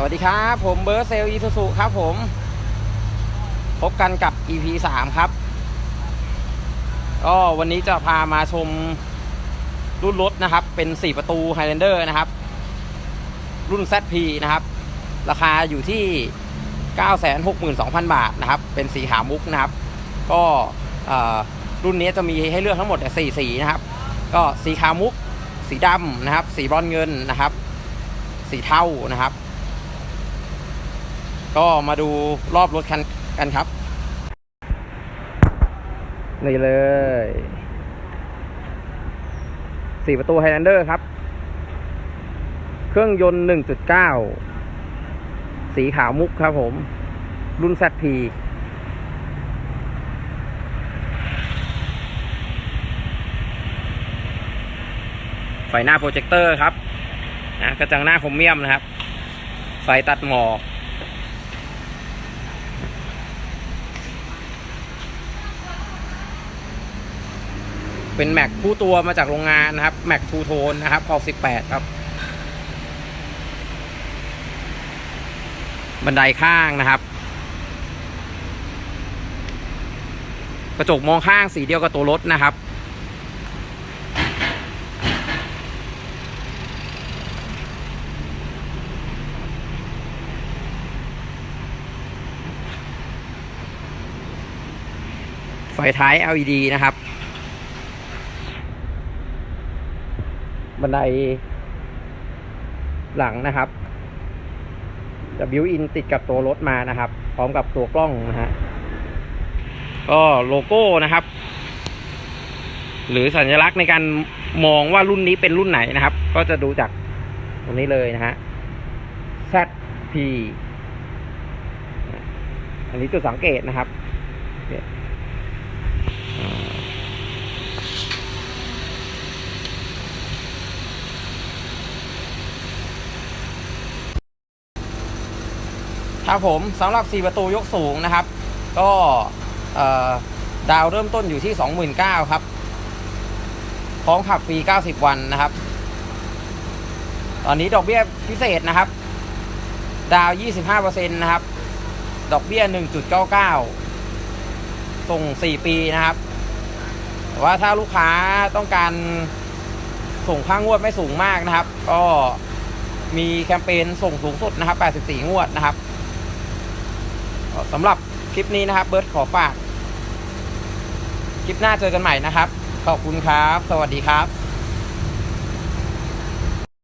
สวัสดีครับ ผมเบิร์ดเซลอีซูซูครับผม พบกันกับ EP 3 ครับ ก็วันนี้จะพามาชมรุ่นรถนะครับ เป็น 4 ประตู Highlander นะครับ รุ่น ZP นะครับ ราคาอยู่ที่ 962,000 บาทนะครับ เป็นสีขาวมุกนะครับ ก็รุ่นนี้จะมีให้เลือกทั้งหมดเนี่ย4สีนะครับ ก็สีขาวมุก สีดำนะครับ สีบรอนเงินนะครับ สีเทานะครับ ก็มาดูรอบรถคันกันครับ นี่เลยสี่ประตูไฮแลนเดอร์ครับ เครื่องยนต์ 1.9 สีขาวมุกครับผม รุ่น ZP ไฟหน้าโปรเจคเตอร์ครับนะกระจังหน้าโครเมียมนะครับ ไฟตัดหมอก เป็นแม็กคู่ตัวมาจากโรงงานนะครับแม็กทูโทนนะครับออก18ครับ บันไดข้างนะครับ กระจกมองข้างสีเดียวกับตัวรถนะครับไฟท้าย LED นะครับ บันไดหลังนะครับ จะบิวอินติดกับตัวรถมานะครับ พร้อมกับตัวกล้องนะฮะก็โลโก้นะครับ หรือสัญลักษณ์ในการมองว่ารุ่นนี้เป็นรุ่นไหนนะครับ ก็จะดูจากตรงนี้เลยนะฮะ ZP อันนี้จุดสังเกตนะครับเนี่ยอ่า ครับผมสำหรับ 4 ประตูยกสูงนะครับ ก็ดาวเริ่มต้นอยู่ที่ 29,000ครับ พร้อมขับฟรี 90 วันนะครับ ตอนนี้ดอกเบี้ยพิเศษนะครับ ดาว 25%นะครับ ดอกเบี้ย 1.99 ส่ง 4 ปีนะครับว่าถ้าลูกค้าต้องการส่งค่างวดไม่สูงมากนะครับ ก็มีแคมเปญส่งสูงสุดนะครับ 84 งวดนะครับ สำหรับคลิปนี้นะครับ เบิร์ตขอฝาก คลิปหน้าเจอกันใหม่นะครับ ขอบคุณครับ สวัสดีครับ